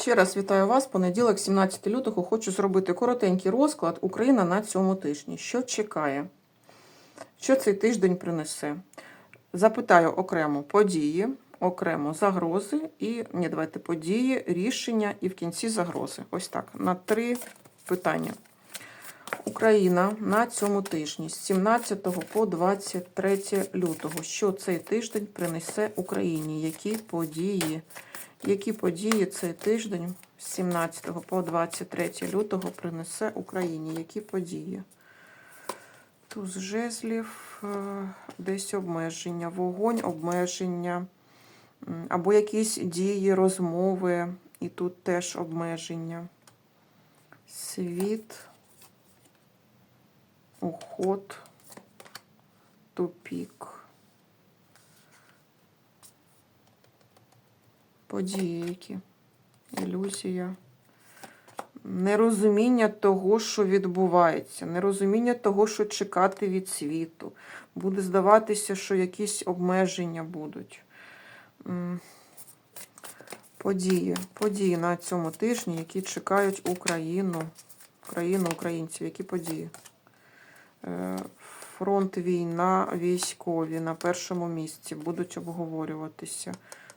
Ще раз вітаю вас. Понеділок, 17 лютого. Хочу зробити коротенький розклад Україна на цьому тижні. Що чекає? Що цей тиждень принесе? Запитаю окремо події, окремо загрози і ні, давайте події, рішення і в кінці загрози. Ось так. На три питання. Україна на цьому тижні з 17 по 23 лютого. Що цей тиждень принесе Україні? Які події? Які події цей тиждень з 17 по 23 лютого принесе Україні? Які події? Туз жезлів, е, десь обмеження, вогонь, обмеження, або якісь дії, розмови, і тут теж обмеження. Світ, уход, тупік. Події які. Ілюзія. Нерозуміння того, що відбувається, нерозуміння того, що чекати від світу. Буде здаватися, що якісь обмеження будуть. Події. Події на цьому тижні, які чекають Україну, Україну, українців. Які події? Е, Фронт, війна, військові на першому місці будуть обговорюватися.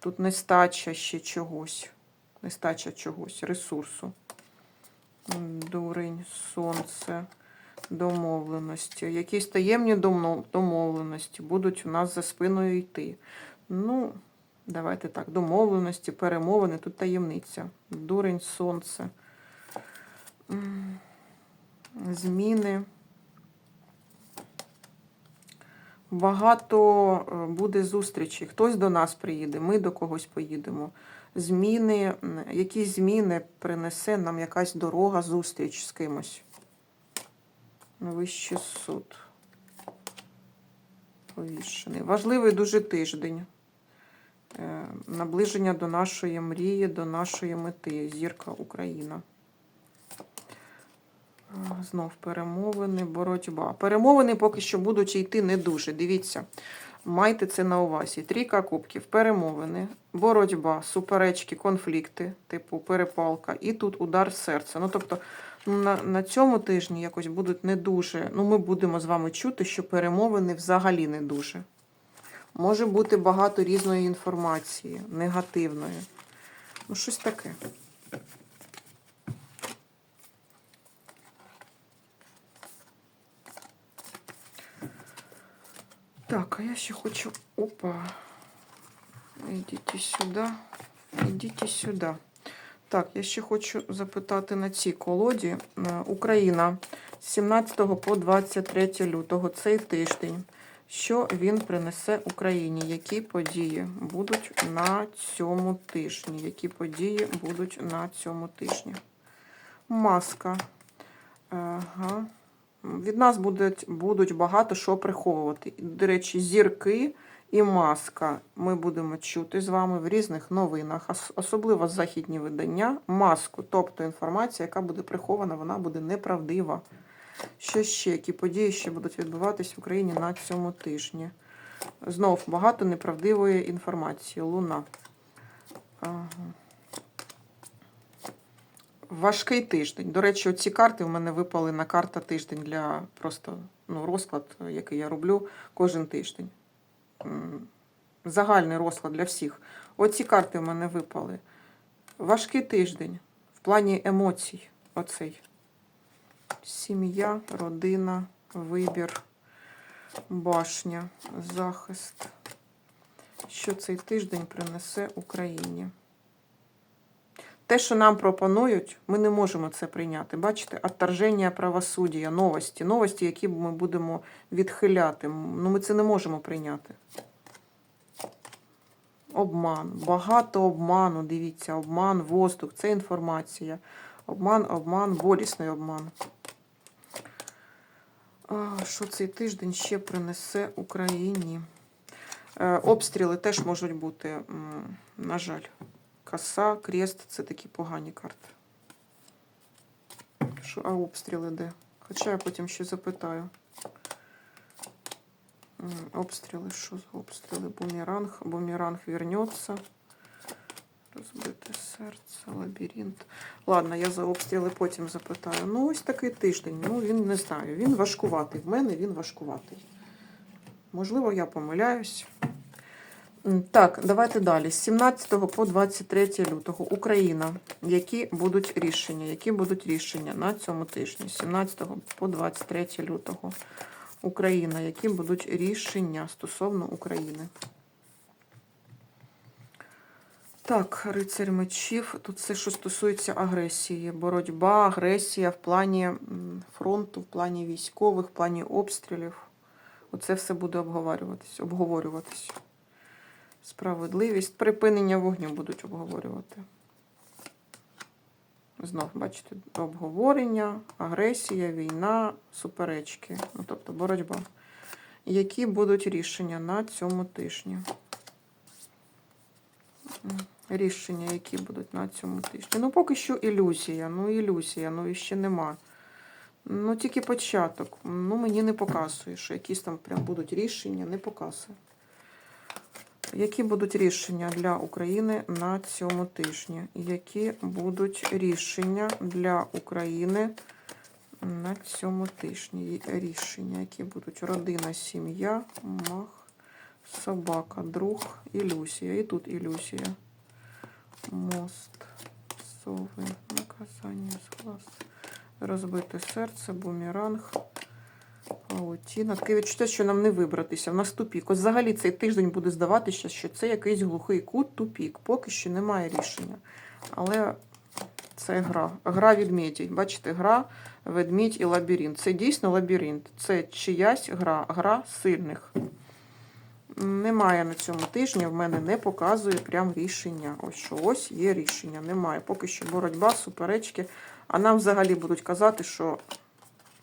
Тут нестача ще чогось. Нестача чогось, ресурсу. Дурень, сонце, домовленості. Якісь таємні домовленості будуть у нас за спиною йти. Ну, давайте так, домовленості, перемовини, тут таємниця. Дурень, сонце. Зміни. Багато е, буде зустрічей. Хтось до нас приїде, ми до когось поїдемо. Зміни, м, якісь зміни принесе нам якась дорога, зустріч з кимось. Вищий суд. Повішений. Важливий дуже тиждень. Е, Наближення до нашої мрії, до нашої мети. Зірка Україна. Знов перемовини, боротьба. Перемовини поки що будуть йти не дуже. Дивіться, майте це на увазі. Трійка кубків, перемовини, боротьба, суперечки, конфлікти, типу перепалка, і тут удар серця. Ну, тобто, на, на цьому тижні якось будуть не дуже. Ну, ми будемо з вами чути, що перемовини взагалі не дуже. Може бути багато різної інформації, негативної. Ну, щось таке. Так, а я ще хочу. Опа. Ідіть сюди. Ідіть сюди. Так, я ще хочу запитати на цій колоді. Е, Україна з 17 по 23 лютого цей тиждень. Що він принесе Україні? Які події будуть на цьому тижні? Які події будуть на цьому тижні? Маска. Ага. Від нас будуть, будуть багато що приховувати. До речі, зірки і маска ми будемо чути з вами в різних новинах, особливо західні видання. Маску, тобто інформація, яка буде прихована, вона буде неправдива. Що ще? Які події ще будуть відбуватись в Україні на цьому тижні? Знов багато неправдивої інформації. Луна. Ага. Важкий тиждень. До речі, ці карти в мене випали на карта тиждень для просто ну, розклад, який я роблю кожен тиждень. Загальний розклад для всіх. Оці карти в мене випали. Важкий тиждень в плані емоцій. Оцей. Сім'я, родина, вибір, башня, захист. Що цей тиждень принесе Україні? Те, що нам пропонують, ми не можемо це прийняти. Бачите, отторження правосуддя, новості, новості, які ми будемо відхиляти. Ну, ми це не можемо прийняти. Обман. Багато обману. Дивіться, обман, воздух, це інформація. Обман, обман, болісний обман. Що цей тиждень ще принесе Україні? Е, Обстріли теж можуть бути, на жаль. Коса, крест це такі погані карти. Що, а обстріли де? Хоча я потім ще запитаю. Обстріли, що за обстріли? Бумеранг. Бумеранг вернеться. Розбите серце, лабіринт. Ладно, я за обстріли потім запитаю. Ну, ось такий тиждень. Ну, він не знаю. Він важкуватий. В мене він важкуватий. Можливо, я помиляюсь. Так, давайте далі. З 17 по 23 лютого Україна. Які будуть рішення? Які будуть рішення на цьому тижні? З 17 по 23 лютого. Україна. Які будуть рішення стосовно України? Так, рицарь мечів. Тут все, що стосується агресії. Боротьба, агресія в плані фронту, в плані військових, в плані обстрілів. Оце все буде обговорюватись. обговорюватись. Справедливість, припинення вогню будуть обговорювати. Знов, бачите, обговорення, агресія, війна, суперечки, ну, тобто боротьба. Які будуть рішення на цьому тижні? Рішення, які будуть на цьому тижні. Ну, поки що ілюзія. Ну, ілюзія, ну і ще нема. Ну, тільки початок. Ну, мені не показує, що якісь там прям будуть рішення, не показує. Які будуть рішення для України на цьому тижні? Які будуть рішення для України на цьому тижні? Рішення, які будуть родина, сім'я, мах, собака, друг, ілюзія. І тут ілюзія. Мост, сови, наказання, зглас, розбите серце, бумеранг. Таке відчуття, що нам не вибратися. В нас тупік. Ось взагалі цей тиждень буде здаватися, що це якийсь глухий кут, тупік. Поки що немає рішення. Але це гра. Гра ведмедів. Бачите, гра, ведмідь і лабіринт. Це дійсно лабіринт. Це чиясь гра, гра сильних. Немає на цьому тижні, в мене не показує прям рішення. Ось що ось є рішення. Немає. Поки що боротьба, суперечки. А нам взагалі будуть казати, що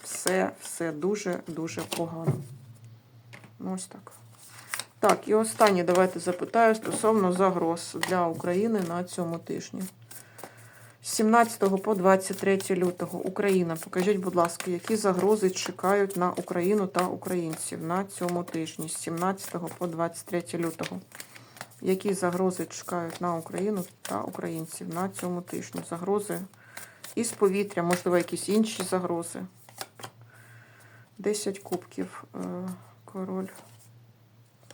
все, все дуже-дуже погано. Ну, ось так. Так, і останнє давайте запитаю стосовно загроз для України на цьому тижні. З 17 по 23 лютого Україна. Покажіть, будь ласка, які загрози чекають на Україну та українців на цьому тижні з 17 по 23 лютого. Які загрози чекають на Україну та українців на цьому тижні? Загрози із повітря, можливо, якісь інші загрози. 10 кубків. е, Король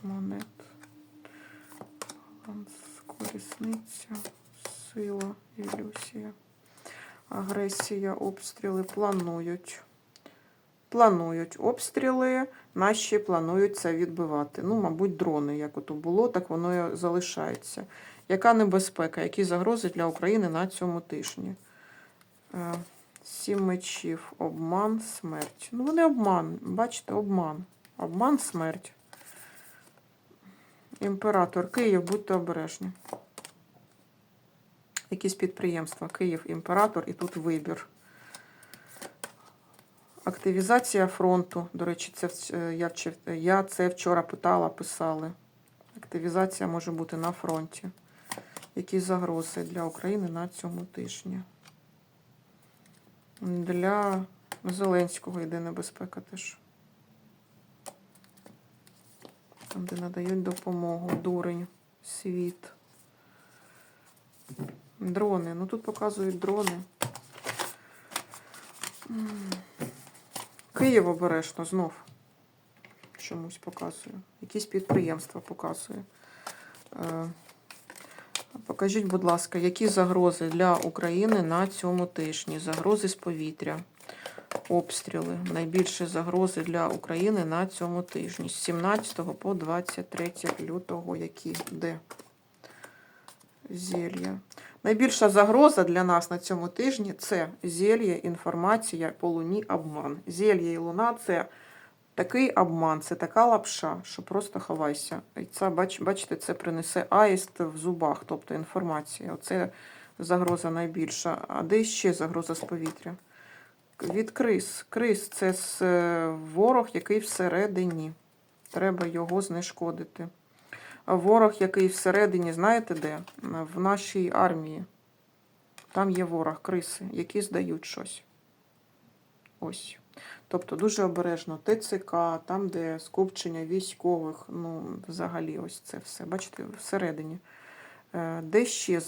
монет. Колісниця, сила, ілюзія. Агресія, обстріли планують. Планують обстріли, наші планують це відбивати. Ну, мабуть, дрони, як ото було, так воно і залишається. Яка небезпека, які загрози для України на цьому тижні? Сім мечів, обман, смерть. Ну, вони обман, бачите, обман. Обман, смерть. Імператор Київ, будьте обережні. Якісь підприємства. Київ, імператор, і тут вибір. Активізація фронту. До речі, це е, я, я це вчора питала, писали. Активізація може бути на фронті. Які загрози для України на цьому тижні? Для Зеленського йде небезпека теж. Там, де надають допомогу. Дурень, світ. Дрони. Ну тут показують дрони. Київ обережно знов. Чомусь показує. Якісь підприємства показує. Покажіть, будь ласка, які загрози для України на цьому тижні? Загрози з повітря, обстріли. Найбільші загрози для України на цьому тижні. З 17 по 23 лютого, які де? Зелья. Найбільша загроза для нас на цьому тижні це зельє, інформація по луні, обман. Зельє і луна це такий обман, це така лапша, що просто ховайся. І це, бач, бачите, це принесе аїст в зубах, тобто інформація. Оце загроза найбільша. А де ще загроза з повітря? Від криз. Криз це е, ворог, який всередині. Треба його знешкодити. Ворог, який всередині, знаєте де? В нашій армії. Там є ворог, криси, які здають щось. Ось. Тобто дуже обережно ТЦК, там, де скупчення військових, ну, взагалі, ось це все. Бачите, всередині. Е, Де ще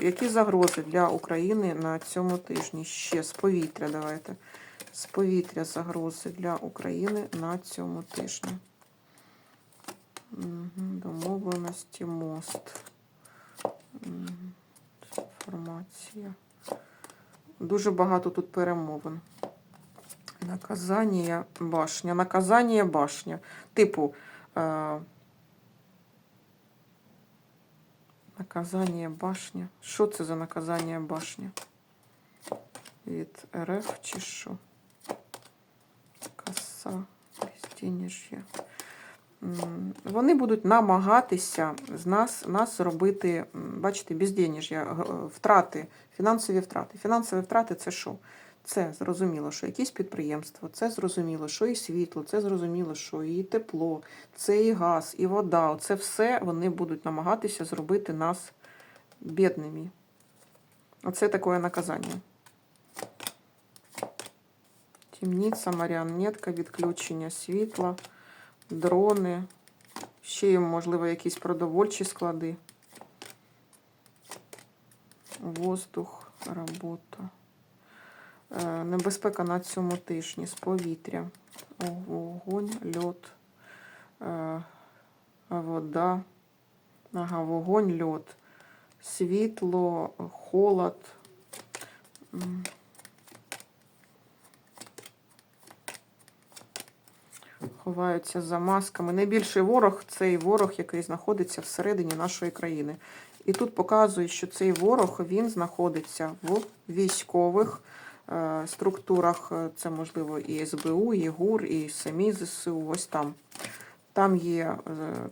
які загрози для України на цьому тижні? Ще з повітря давайте. З повітря загрози для України на цьому тижні. Домовленості, мост. Інформація. Дуже багато тут перемовин. Наказання башня. Наказання башня. Типу. Е- наказання башня. Що це за наказання башня? Від РФ чи що? Коса, безденежжя. Вони будуть намагатися з нас, нас зробити, м, бачите, безденежжя, е, втрати, фінансові втрати. Фінансові втрати це що? Це зрозуміло, що якісь підприємства, це зрозуміло, що і світло, це зрозуміло, що і тепло, це і газ, і вода. Це все вони будуть намагатися зробити нас бідними. Оце таке наказання. Темниця, маріонетка, відключення світла, дрони, ще їм, можливо, якісь продовольчі склади. Воздух, робота. Е, Небезпека на цьому тижні з повітря. Вогонь, льот, е, вода, ага, вогонь, льот, світло, холод. Ховаються за масками. Найбільший ворог цей ворог, який знаходиться всередині нашої країни. І тут показує, що цей ворог він знаходиться в військових структурах. Е, Це можливо і СБУ, і ГУР, і самі ЗСУ. Ось там. Там є е,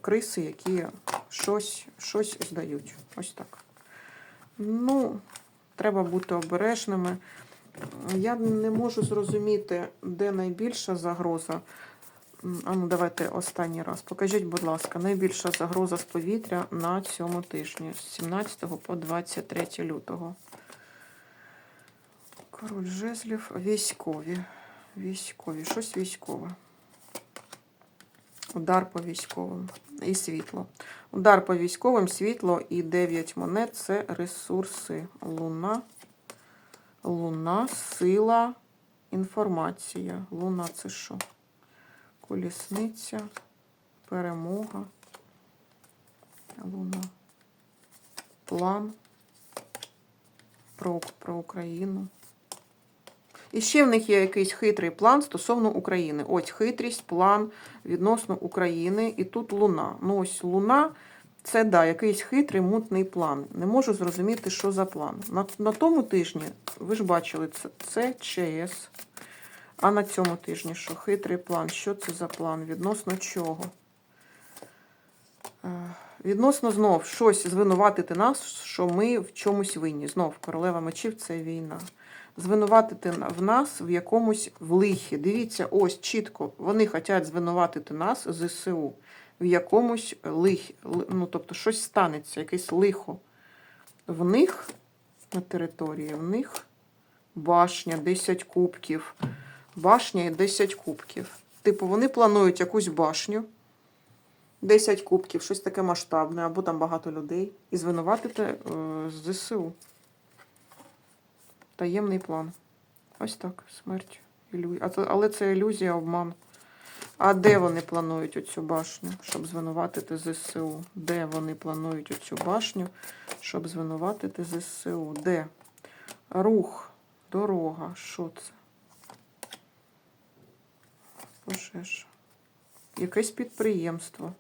криси, які щось, щось здають. Ось так. Ну, треба бути обережними. Я не можу зрозуміти, де найбільша загроза. А ну, давайте останній раз. Покажіть, будь ласка, найбільша загроза з повітря на цьому тижні з 17 по 23 лютого. Король жезлів, військові. Військові, щось військове. Удар по військовим і світло. Удар по військовим, світло і 9 монет це ресурси. Луна. Луна, сила, інформація. Луна це що? Колісниця, перемога. Луна. План про, про Україну. І ще в них є якийсь хитрий план стосовно України. Ось хитрість, план відносно України. І тут Луна. Ну, ось Луна це да, якийсь хитрий мутний план. Не можу зрозуміти, що за план. На, на тому тижні, ви ж бачили, це, це ЧС. А на цьому тижні що? Хитрий план. Що це за план? Відносно чого? Е, Відносно знов щось звинуватити нас, що ми в чомусь винні. Знов королева мечів це війна. Звинуватити в нас в якомусь в лихі. Дивіться, ось чітко. Вони хочуть звинуватити нас, ЗСУ, в якомусь лихі. Ну, тобто щось станеться, якесь лихо. В них на території, в них башня, 10 кубків. Башня і 10 кубків. Типу, вони планують якусь башню. 10 кубків, щось таке масштабне, або там багато людей. І звинуватити е, ЗСУ. Таємний план. Ось так, смерть. Ілю... А це- Але це ілюзія, обман. А де вони планують оцю башню, щоб звинуватити ЗСУ? Де вони планують оцю башню, щоб звинуватити ЗСУ? Де? Рух, дорога. Що це? Пожежа. Якесь підприємство,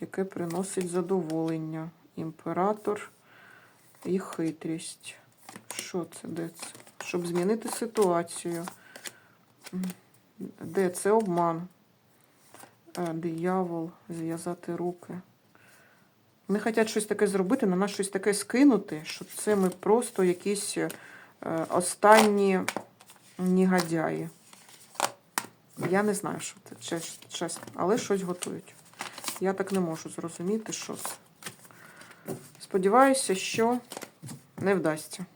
яке приносить задоволення. Імператор і хитрість. Що це? Де це? Щоб змінити ситуацію. Де це обман? Е, Диявол, зв'язати руки. Вони хочуть щось таке зробити, на нас щось таке скинути, що це ми просто якісь е, останні негодяї. Я не знаю, що це, чес- чесно, але щось готують. Я так не можу зрозуміти, що це. Сподіваюся, що не вдасться.